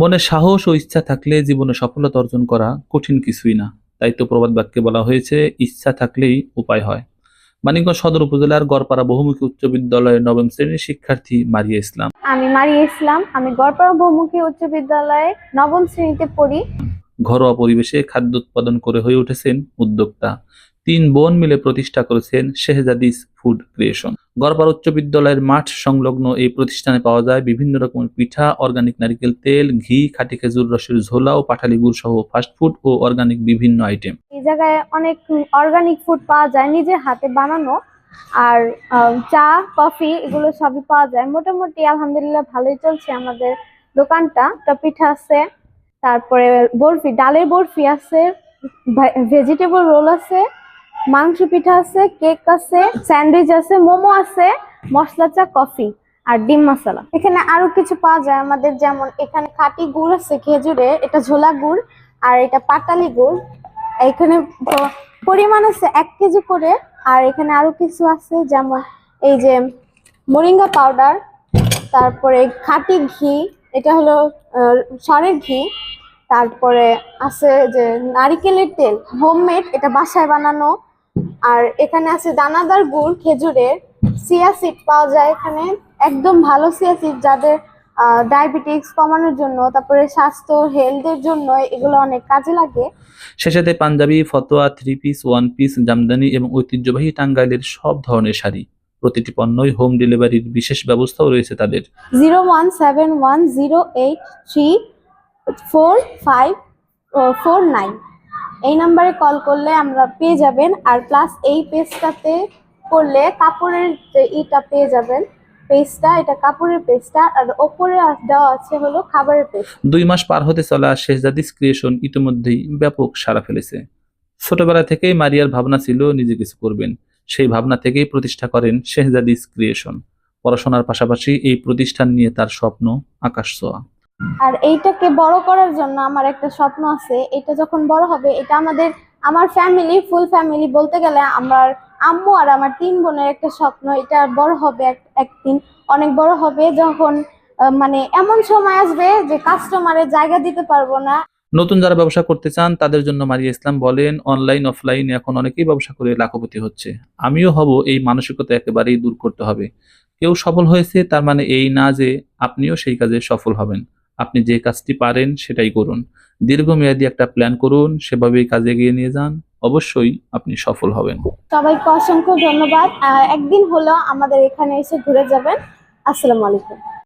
মনে সাহস ও ইচ্ছা থাকলে জীবনে সফলতা অর্জন করা কঠিন কিছুই না। তাই তো প্রবাদ বাক্যে বলা হয়েছে ইচ্ছা থাকলেই উপায় হয়। মানিকগঞ্জ সদর উপজেলার গড়পাড়া বহুমুখী উচ্চ বিদ্যালয়ের নবম শ্রেণির শিক্ষার্থী মারিয়া ইসলাম। আমি মারিয়া ইসলাম আমি গড়পাড়া বহুমুখী উচ্চ বিদ্যালয়ে নবম শ্রেণীতে পড়ি। ঘরোয়া পরিবেশে খাদ্য উৎপাদন করে হয়ে উঠেছেন উদ্যোক্তা। তিন বোন মিলে প্রতিষ্ঠা করেছেন শেহজাদিস ফুড ক্রিয়েশন। গড়পাড়া উচ্চ বিদ্যালয়ের মাঠ সংলগ্ন এই প্রতিষ্ঠানে পাওয়া যায় বিভিন্ন রকমের পিঠা, অর্গানিক নারকেল তেল, ঘি, খাঁটি খেজুর রসের ঝোলা ও পাঠালি গুড় সহ ফাস্টফুড ও অর্গানিক বিভিন্ন আইটেম এই জায়গায় অনেক অর্গানিক ফুড পাওয়া যায় নিজের হাতে বানানো আর চা কফি এগুলো সবই পাওয়া যায়। মোটামুটি আলহামদুলিল্লাহ ভালোই চলছে আমাদের দোকানটা। একটা পিঠা আছে, তারপরে বরফি, ডালের বরফি আছে ভেজিটেবল রোল আছে মাংস পিঠা আছে, কেক আছে, স্যান্ডউইচ আছে, মোমো আছে মশলা চা কফি আর ডিম মশলা। এখানে আরও কিছু পাওয়া যায় আমাদের, যেমন এখানে খাঁটি গুড় আছে, খেজুরে, এটা ঝোলা গুড় আর এটা পাটালি গুড়। এখানে পরিমাণ আছে এক কেজি করে আর এখানে আরও কিছু আছে, যেমন এই যে মোরিঙ্গা পাউডার, তারপরে খাঁটি ঘি, এটা হলো ষাঁড়ের ঘি, তারপরে আছে যে নারিকেলের তেল, হোমমেড, এটা বাসায় বানানো। আর এখানে আছে দানাদার গুড় খেজুরের সিয়া সিড পাওয়া যায় এখানে। একদম ভালো সিয়া সিড যাদের ডায়াবেটিক্স কমানোর জন্য তারপরে স্বাস্থ্য হেলথের জন্য এগুলো অনেক কাজে লাগে। শেষেতে পাঞ্জাবি ফতোয়া three piece one piece Jamdani এবং ঐতিহ্যবাহী টাঙ্গাইলের সব ধরনের শাড়ি। প্রতিটি পণ্যই হোম ডেলিভারির বিশেষ ব্যবস্থাও রয়েছে তাদের। Zero one seven one zero eight three four five four nine এই নাম্বারে কল করলে আমরা পেয়ে যাবেন আর প্লাস এই পেজটাতে করলে কাপড়ের যে ইটা পেয়ে যাবেন পেজটা এটা কাপড়ের পেজটা আর ওপরে দেওয়া আছে হলো খাবারের পেজ দুই মাস পার হতে চলা শেহজাদিস ক্রিয়েশন ইতিমধ্যেই ব্যাপক সাড়া ফেলেছে। ছোটবেলা থেকেই মারিয়ার ভাবনা ছিল নিজে কিছু করবেন। সেই ভাবনা থেকেই প্রতিষ্ঠা করেন শেহজাদিস ক্রিয়েশন পড়াশোনার পাশাপাশি এই প্রতিষ্ঠান নিয়ে তার স্বপ্ন আকাশ ছোঁয়া। আর এইটাকে বড় করার জন্য আমার একটা স্বপ্ন আছে। এটা যখন বড় হবে, এটা আমাদের, আমার ফ্যামিলি ফুল ফ্যামিলি বলতে গেলে আমার আম্মু আর আমার তিন বোনের একটা স্বপ্ন। এটা বড় হবে একদিন। অনেক বড় হবে যখন মানে এমন সময় আসবে যে কাস্টমারের জায়গা দিতে পারব না। নতুন যারা ব্যবসা করতে চান, তাদের জন্য মারিয়া ইসলাম বলেন অনলাইন অফলাইন এখন অনেকেই ব্যবসা করে লাখপতি হচ্ছে। আমিও হব এই মানসিকতা একেবারেই দূর করতে হবে। কেউ সফল হয়েছে, তার মানে এই না যে আপনিও সেই কাজে সফল হবেন। আপনি যে কাজটি পারেন সেটাই করুন। দীর্ঘমেয়াদী একটা প্ল্যান করুন, সেভাবেই কাজে এগিয়ে নিয়ে যান, অবশ্যই আপনি সফল হবেন। সবাইকে অসংখ্য ধন্যবাদ। একদিন হলো আমাদের এখানে এসে ঘুরে যাবেন। আসসালামু আলাইকুম।